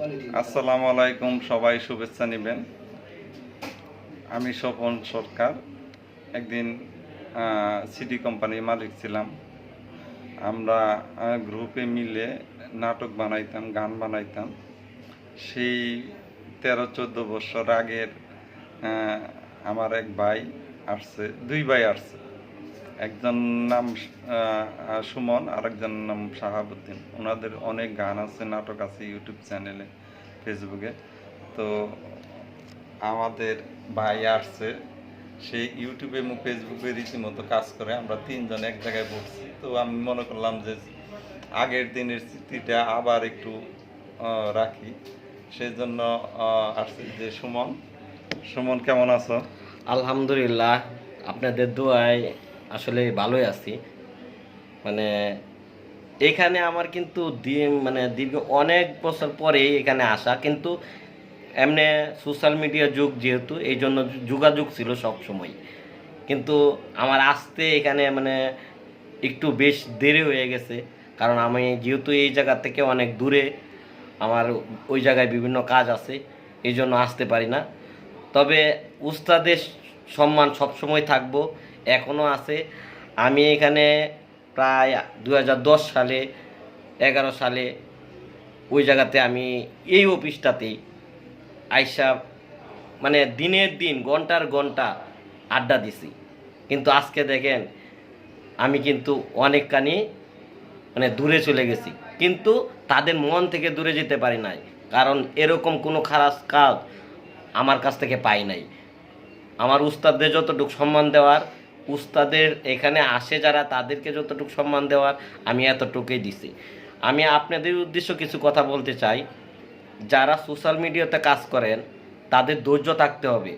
আসসালামু আলাইকুম, সবাই শুভেচ্ছা নেবেন। আমি স্বপন সরকার, একদিন সিটি কোম্পানির মালিক ছিলাম। আমরা গ্রুপে মিলে নাটক বানাইতাম, গান বানাইতাম। সেই তেরো, চোদ্দ বছর আগের আমার এক ভাই আসছে, দুই ভাই আসছে। একজন নাম সুমন আর একজন নাম শাহাবুদ্দিন। ওনাদের অনেক গান আছে, নাটক আছে ইউটিউব চ্যানেলে ফেসবুকে তো আমাদের ভাই আসছে, সে ইউটিউবে এবং ফেসবুকে রীতিমতো কাজ করে। আমরা তিনজন এক জায়গায় বসছি। তো আমি মনে করলাম যে আগের দিনের স্মৃতিটা আবার একটু রাখি। সেই জন্য আসছে যে সুমন। সুমন, কেমন আছো? আলহামদুলিল্লাহ। আপনাদের দোয়ায় আসলে ভালোই আছি। মানে এখানে আমার কিন্তু মানে দীর্ঘ অনেক বছর পরে এখানে আসা। কিন্তু এমনি সোশ্যাল মিডিয়া যুগ যেহেতু, এই জন্য যোগাযোগ ছিল সব সময়। কিন্তু আমার আসতে এখানে মানে একটু বেশ দেরি হয়ে গেছে। কারণ আমি যেহেতু এই জায়গা থেকে অনেক দূরে, আমার ওই জায়গায় বিভিন্ন কাজ আছে, এই জন্য আসতে পারি না। তবে উস্তাদের সম্মান সবসময় থাকব। এখনও আছে। আমি এখানে প্রায় দু হাজার দশ সালে, এগারো সালে ওই জায়গাতে আমি এই অফিসটাতেই আইসা মানে দিনের দিন ঘণ্টার ঘণ্টা আড্ডা দিছি। কিন্তু আজকে দেখেন, আমি কিন্তু অনেকখানি মানে দূরে চলে গেছি। কিন্তু তাদের মন থেকে দূরে যেতে পারি নাই। কারণ এরকম কোনো খারাপ কাজ আমার কাছ থেকে পাই নাই। আমার উস্তাদদের যতটুকু সম্মান দেওয়ার উস্তাদের এখানে আসে যারা, তাদেরকে যতটুকু সম্মান দেওয়ার আমি এতটুকুই দিছি। আমি আপনাদের উদ্দেশ্য কিছু কথা বলতে চাই। যারা সোশ্যাল মিডিয়াতে কাজ করেন, তাদের ধৈর্য থাকতে হবে।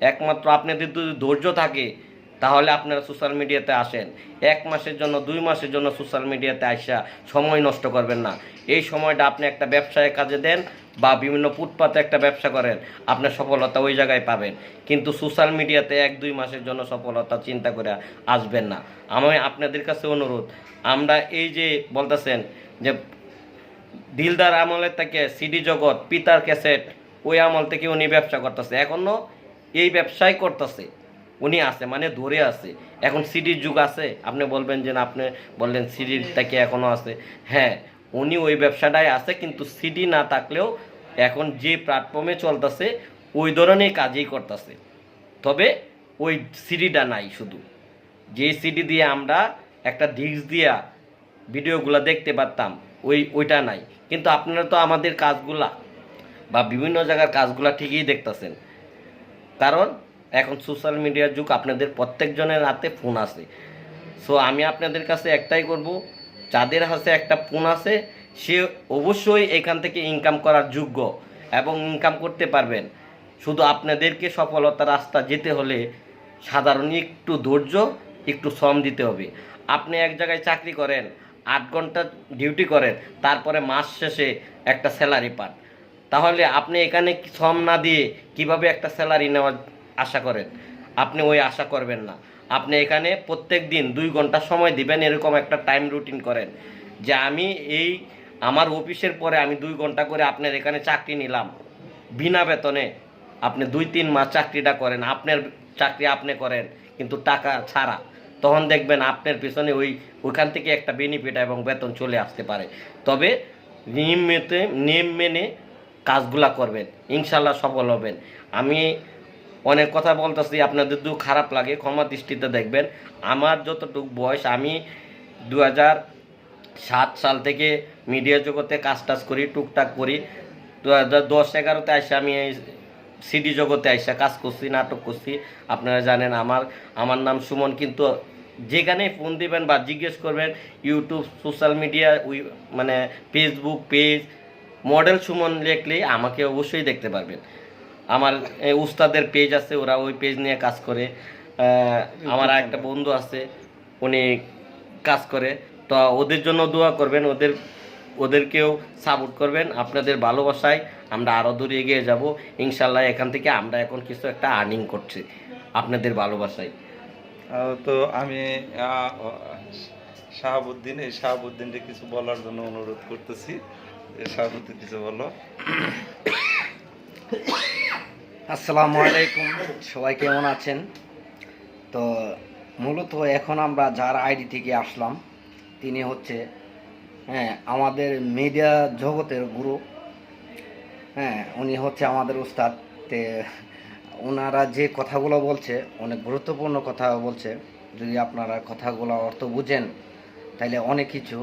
একমাত্র আপনাদের যদি ধৈর্য থাকে তাহলে আপনারা সোশ্যাল মিডিয়াতে আসেন। এক মাসের জন্য, দুই মাসের জন্য সোশ্যাল মিডিয়াতে আসা সময় নষ্ট করবেন না। এই সময়টা আপনি একটা ব্যবসায় কাজে দেন বা বিভিন্ন ফুটপাতে একটা ব্যবসা করেন, আপনার সফলতা ওই জায়গায় পাবেন। কিন্তু সোশ্যাল মিডিয়াতে এক, দুই মাসের জন্য সফলতা চিন্তা করে আসবেন না। আমি আপনাদের কাছে অনুরোধ, আমরা এই যে বলতেছেন যে দিলদার আমলের থেকে সিডি জগৎ, পিতার ক্যাসেট, ওই আমল থেকে উনি ব্যবসা করতেছে। এখনও এই ব্যবসাই করতেছে। উনি আছে মানে ধরে আছে। এখন সিডির যুগ আছে, আপনি বলবেন যে না, আপনি বললেন সিডির থেকে এখনও আছে? হ্যাঁ উনি ওই ব্যবসাটাই আছে, কিন্তু সিডি না থাকলেও এখন যে প্ল্যাটফর্মে চলতেছে, ওই ধরনের কাজই করতেছে। তবে ওই সিডিটা নাই শুধু। যে সিডি দিয়ে আমরা একটা ডিস্ক দিয়া ভিডিওগুলো দেখতে পারতাম, ওই, ওইটা নাই। কিন্তু আপনারা তো আমাদের কাজগুলা বা বিভিন্ন জায়গার কাজগুলা ঠিকই দেখতেছেন। কারণ এখন সোশ্যাল মিডিয়ার যুগ, আপনাদের প্রত্যেকজনের হাতে ফোন আছে। সো আমি আপনাদের কাছে একটাই করব, যাদের হাতে একটা ফোন আছে, সে অবশ্যই এখান থেকে ইনকাম করার যোগ্য এবং ইনকাম করতে পারবেন। শুধু আপনাদেরকে সফলতার রাস্তা যেতে হলে সাধারণ একটু ধৈর্য, একটু শ্রম দিতে হবে। আপনি এক জায়গায় চাকরি করেন, আট ঘণ্টা ডিউটি করেন, তারপরে মাস শেষে একটা স্যালারি পান। তাহলে আপনি এখানে শ্রম না দিয়ে কীভাবে একটা স্যালারি নেওয়ার আশা করেন। আপনি ওই আশা করবেন না। আপনি এখানে প্রত্যেক দিন দুই ঘণ্টা সময় দিবেন এরকম একটা টাইম রুটিন করেন। যে আমি এই আমার অফিসের পরে আমি দুই ঘণ্টা করে আপনার এখানে চাকরি নিলাম। বিনা বেতনে আপনি দুই, তিন মাস চাকরিটা করেন। আপনার চাকরি আপনি করেন, কিন্তু টাকা ছাড়া। তখন দেখবেন আপনার পিছনে ওই ওইখান থেকে একটা বেনিফিট এবং বেতন চলে আসতে পারে। তবে নিয়ম মেতে নিয়ম মেনে কাজগুলা করবেন। ইনশাল্লাহ সফল হবেন। আমি অনেক কথা বলতেছি, আপনাদের দু খারাপ লাগে, ক্ষমা দৃষ্টিতে দেখবেন। আমার যতটুকু বয়স, আমি দু সাত সাল থেকে মিডিয়া জগতে কাজ টাজ করি, টুকটাক করি। দু হাজার দশ, এগারোতে আসে আমি সিডি জগতে আইসা কাজ করছি, নাটক করছি। আপনারা জানেন আমার আমার নাম সুমন, কিন্তু যেখানে ফোন দিবেন বা জিজ্ঞেস করবেন, ইউটিউব, সোশ্যাল মিডিয়া, উই মানে ফেসবুক পেজ মডেল সুমন লিখলেই আমাকে অবশ্যই দেখতে পারবেন। আমার উস্তাদের পেজ আছে ওরা ওই পেজ নিয়ে কাজ করে। আমার একটা বন্ধু আছে উনি কাজ করে। তো ওদের জন্য দোয়া করবেন ওদের ওদেরকেও সাপোর্ট করবেন। আপনাদের ভালোবাসায় আমরা আরও দূরে এগিয়ে যাব। ইনশাল্লাহ এখান থেকে আমরা এখন কিছু একটা আর্নিং করছি আপনাদের ভালোবাসায়। তো আমি শাহাবুদ্দিন এই শাহাবুদ্দিনকে কিছু বলার জন্য অনুরোধ করতেছি। সভাপতি কিছু বলো। আসসালামু আলাইকুম, সবাই কেমন আছেন? তো মূলত এখন আমরা যার আইডি থেকে আসলাম, তিনি হচ্ছে হ্যাঁ আমাদের মিডিয়া জগতের গুরু। হ্যাঁ উনি হচ্ছে আমাদের উস্তাদ। তে ওনারা যে কথাগুলো বলছে, অনেক গুরুত্বপূর্ণ কথা বলছে। যদি আপনারা কথাগুলো অর্থ বুঝেন তাহলে অনেক কিছু।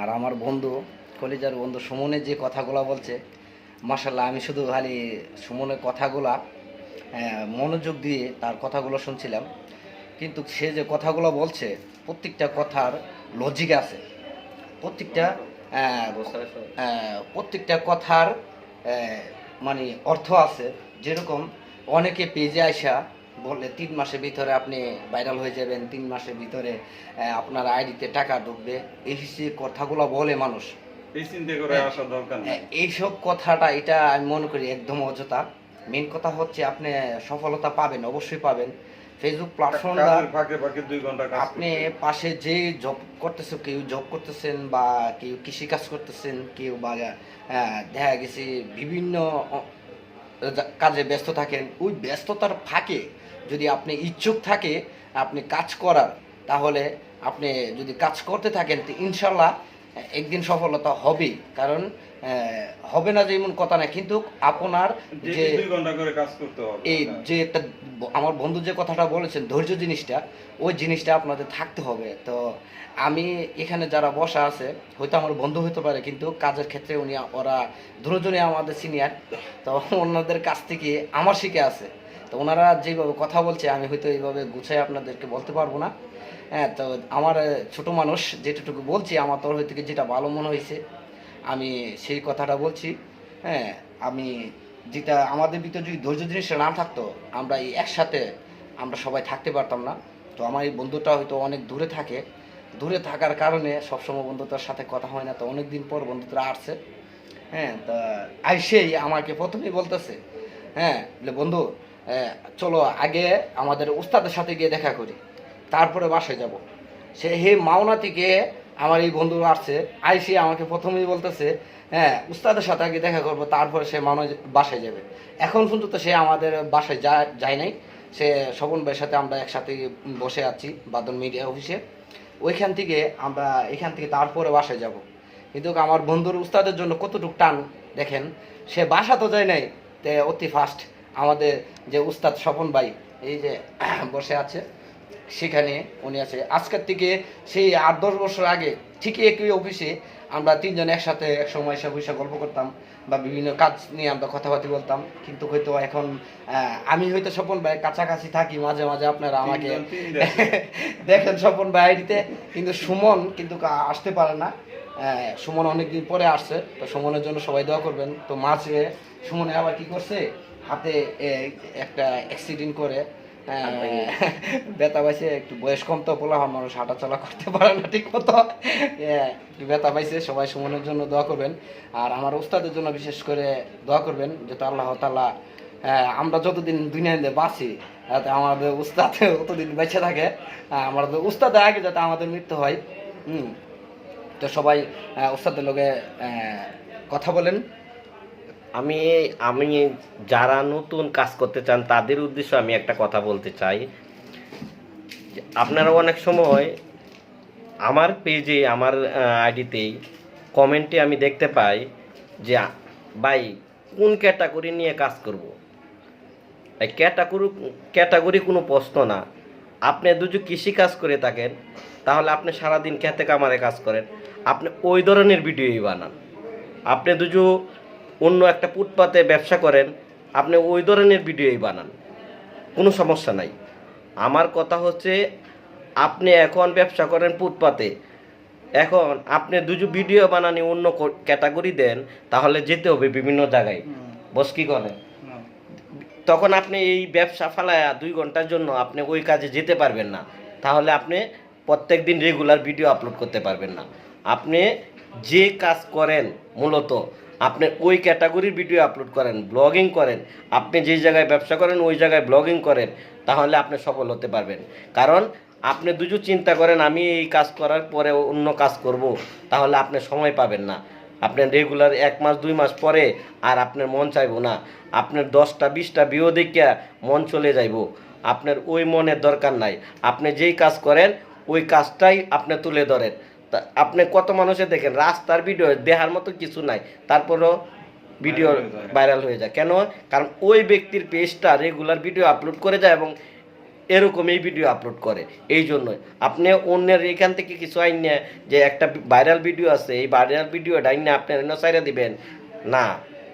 আর আমার বন্ধু, কলিজার বন্ধু সুমনে যে কথাগুলো বলছে মাসাল্লাহ আমি শুধু খালি সুমনের কথাগুলা মনোযোগ দিয়ে তার কথাগুলো শুনছিলাম। কিন্তু সে যে কথাগুলো বলছে প্রত্যেকটা কথার লজিক আছে। প্রত্যেকটা প্রত্যেকটা কথার মানে অর্থ আছে। যেরকম অনেকে পেজে আসা বলে তিন মাসের ভিতরে আপনি ভাইরাল হয়ে যাবেন তিন মাসের ভিতরে আপনার আইডিতে টাকা ঢুকবে। এই কথাগুলো বলে মানুষ এই চিন্তা করে আসা দরকার নেই। হ্যাঁ, এইসব কথাটা এটা আমি মনে করি একদম অযথা। মেন কথা হচ্ছে আপনি সফলতা পাবেন অবশ্যই পাবেন। ফেসবুক প্ল্যাটফর্মটা ফাঁকে ফাঁকে দুই ঘণ্টা আপনি পাশে যে জব করতেছে কেউ জব করতেছেন বা কেউ কৃষি কাজ করতেছেন কেউ বা দেখা গেছে বিভিন্ন কাজে ব্যস্ত থাকেন ওই ব্যস্ততার ফাঁকে যদি আপনি ইচ্ছুক থাকে আপনি কাজ করার তাহলে আপনি যদি কাজ করতে থাকেন তো ইনশাল্লাহ একদিন সফলতা হবেই কারণ হবে না যেমন কথা না কিন্তু আপনার যে হবে। এই যে একটা আমার বন্ধু যে কথাটা বলেছেন ধৈর্য জিনিসটা ওই জিনিসটা আপনাদের থাকতে হবে। তো আমি এখানে যারা বসা আছে হয়তো আমার বন্ধু হতে পারে কিন্তু কাজের ক্ষেত্রে উনি ওরা দুজনে আমাদের সিনিয়র তো ওনাদের কাছ থেকে আমার শিখে আছে। তো ওনারা যেভাবে কথা বলছে, আমি হয়তো এইভাবে গুছাই আপনাদেরকে বলতে পারব না। হ্যাঁ তো আমার ছোট মানুষ, যেটুকু বলছি, আমার তরফ থেকে যেটা ভালো মনে হয়েছে। আমি সেই কথাটা বলছি হ্যাঁ আমি যেটা, আমাদের ভিতরে যদি ধৈর্য জিনিসটা না থাকতো, আমরা এই একসাথে আমরা সবাই থাকতে পারতাম না। তো আমার এই বন্ধুটা হয়তো অনেক দূরে থাকে। দূরে থাকার কারণে সবসময় বন্ধুটার সাথে কথা হয় না। তো অনেক দিন পর বন্ধুটা আসছে। হ্যাঁ তা আইসেই আমাকে প্রথমেই বলতেছে হ্যাঁ বন্ধু চলো আগে আমাদের উস্তাদের সাথে গিয়ে দেখা করি। তারপরে বাসায় যাব। সে হে মাওনা থেকে আমার এই বন্ধু আসছে। আইসি আমাকে প্রথমেই বলতেছে হ্যাঁ উস্তাদের সাথে আগে দেখা করব, তারপরে সে মাওনা বাসায় যাবে। এখন পর্যন্ত সে আমাদের বাসায় যা যায় নাই। সে স্বপন ভাইয়ের সাথে আমরা একসাথে বসে আছি, বাদন মিডিয়া অফিসে। ওইখান থেকে আমরা, এখান থেকে তারপরে বাসায় যাব। কিন্তু আমার বন্ধুর উস্তাদের জন্য কতটুকু টান, দেখেন। সে বাসা তো যায় নাই, তে অতি ফাস্ট আমাদের যে উস্তাদ স্বপন ভাই এই যে বসে আছে সেখানে উনি আছে। আজকের থেকে সেই আট দশ বছর আগে ঠিকই একই অফিসে আমরা তিনজন একসাথে এক সময় এসে বসে গল্প করতাম বা বিভিন্ন কাজ নিয়ে আমরা কথাবার্তা বলতাম। কিন্তু হয়তো এখন আমি হয়তো স্বপন ভাই কাছাকাছি থাকি মাঝে মাঝে আপনারা আমাকে। দেখেন স্বপন ভাই আইডিতে। কিন্তু সুমন কিন্তু আসতে পারে না। সুমন অনেকদিন পরে আসছে। তো সুমনের জন্য সবাই দোয়া করবেন। তো মাঝে সুমনে আবার কি করছে? হাতে একটা অ্যাক্সিডেন্ট করে ব্যথা পাইছে একটু বয়স কম তো বলা হয় মানুষ হাঁটা চলা করতে পারে না ঠিক মতো একটু ব্যথা পাইছে সবাই সুমনের জন্য দোয়া করবেন। আর আমার উস্তাদের জন্য বিশেষ করে দোয়া করবেন যাতে আল্লাহ তাল্লাহ আমরা যতদিন দুনিয়াতে বাঁচি যাতে আমাদের উস্তাদ ততদিন বেঁচে থাকে আমাদের উস্তাদের আগে যাতে আমাদের মৃত্যু হয়। তো সবাই উস্তাদের আহ, কথা বলেন। আমি আমি যারা নতুন কাজ করতে চান, তাদের উদ্দেশ্যে আমি একটা কথা বলতে চাই। আপনারা অনেক সময় আমার পেজে আমার আইডিতেই কমেন্টে আমি দেখতে পাই যে, ভাই, কোন ক্যাটাগরি নিয়ে কাজ করব? এই ক্যাটাগরি ক্যাটাগরি কোনো প্রশ্ন না। আপনি দুজু কৃষি কাজ করে থাকেন, তাহলে আপনি সারাদিন খেতে কামারে কাজ করেন। আপনি ওই ধরনের ভিডিওই বানান। আপনি দুজু অন্য একটা ফুটপাতে ব্যবসা করেন আপনি ওই ধরনের ভিডিওই বানান। কোনো সমস্যা নাই। আমার কথা হচ্ছে আপনি এখন ব্যবসা করেন ফুটপাতে এখন আপনি দুজু ভিডিও বানানি অন্য ক্যাটাগরি দেন তাহলে যেতে হবে বিভিন্ন জায়গায়। বস কি করেন তখন আপনি এই ব্যবসা ফালায়া দুই ঘণ্টার জন্য আপনি ওই কাজে যেতে পারবেন না। তাহলে আপনি প্রত্যেক দিন রেগুলার ভিডিও আপলোড করতে পারবেন না। আপনি যে কাজ করেন মূলত আপনি ওই ক্যাটাগরির ভিডিও আপলোড করেন ব্লগিং করেন, আপনি যে জায়গায় ব্যবসা করেন, ওই জায়গায় ব্লগিং করেন, তাহলে আপনি সফল হতে পারবেন। কারণ আপনি দুজু চিন্তা করেন, আমি এই কাজ করার পরে অন্য কাজ করব, তাহলে আপনি সময় পাবেন না। আপনার রেগুলার এক মাস, দুই মাস পরে আর আপনার মন চাইব না। আপনার দশটা, বিশটা বিও দেখিয়া মন চলে যাইব। আপনার ওই মনের দরকার নাই। আপনি যেই কাজ করেন, ওই কাজটাই আপনি তুলে ধরেন। তা আপনি কত মানুষে দেখেন রাস্তার ভিডিও দেহার মতো কিছু নাই। তারপরও ভিডিও। ভাইরাল হয়ে যায়। কেন? কারণ ওই ব্যক্তির পেজটা রেগুলার ভিডিও আপলোড করে যায় এবং এরকম এই ভিডিও আপলোড করে। এই জন্যই। আপনি অন্যের এখান থেকে কিছু আইন নিয়ে যে একটা ভাইরাল ভিডিও আছে এই ভাইরাল ভিডিওটা আইন আপনি অন্য সাইডে দিবেন না।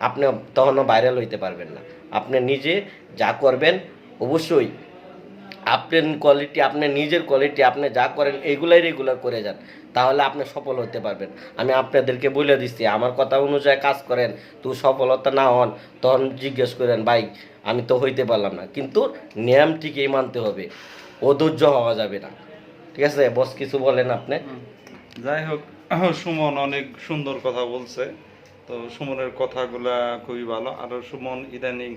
আপনি তখনও ভাইরাল হইতে পারবেন না। আপনি নিজে যা করবেন অবশ্যই আপনার কোয়ালিটি আপনার নিজের কোয়ালিটি আপনি যা করেন, এগুলাই রেগুলার করে যান। তাহলে আপনি সফল হতে পারবেন। আমি আপনাদেরকে বলে দিচ্ছি, আমার কথা অনুযায়ী কাজ করেন, তো সফলতা না হন, তখন জিজ্ঞেস করেন, ভাই, আমি তো হইতে পারলাম না। কিন্তু নিয়ম ঠিকই মানতে হবে, অধৈর্য হওয়া যাবে না। ঠিক আছে? বস, কিছু বলেন আপনি। যাই হোক, সুমন অনেক সুন্দর কথা বলছে। তো সুমনের কথাগুলা খুবই ভালো। আর সুমন ইদানিং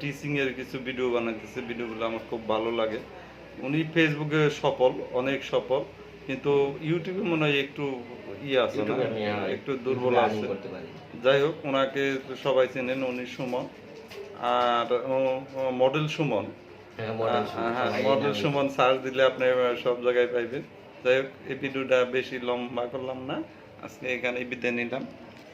টিচিং এর কিছু ভিডিও বানাইতেছে। ভিডিওগুলো আমার খুব ভালো লাগে। উনি ফেসবুকে সফল অনেক সফল। কিন্তু ইউটিউবে মনে হয় একটু ইয়ে আছে না? হ্যাঁ, একটু দুর্বল আছে। যাই হোক ওনাকে সবাই চেনেন উনি সুমন। আর মডেল সুমন। হ্যাঁ, হ্যাঁ মডেল সুমন সার্চ দিলে আপনি সব জায়গায় পাইবেন। যাই হোক এই ভিডিওটা বেশি লম্বা করলাম না। আজকে এখানে বিদায় নিলাম।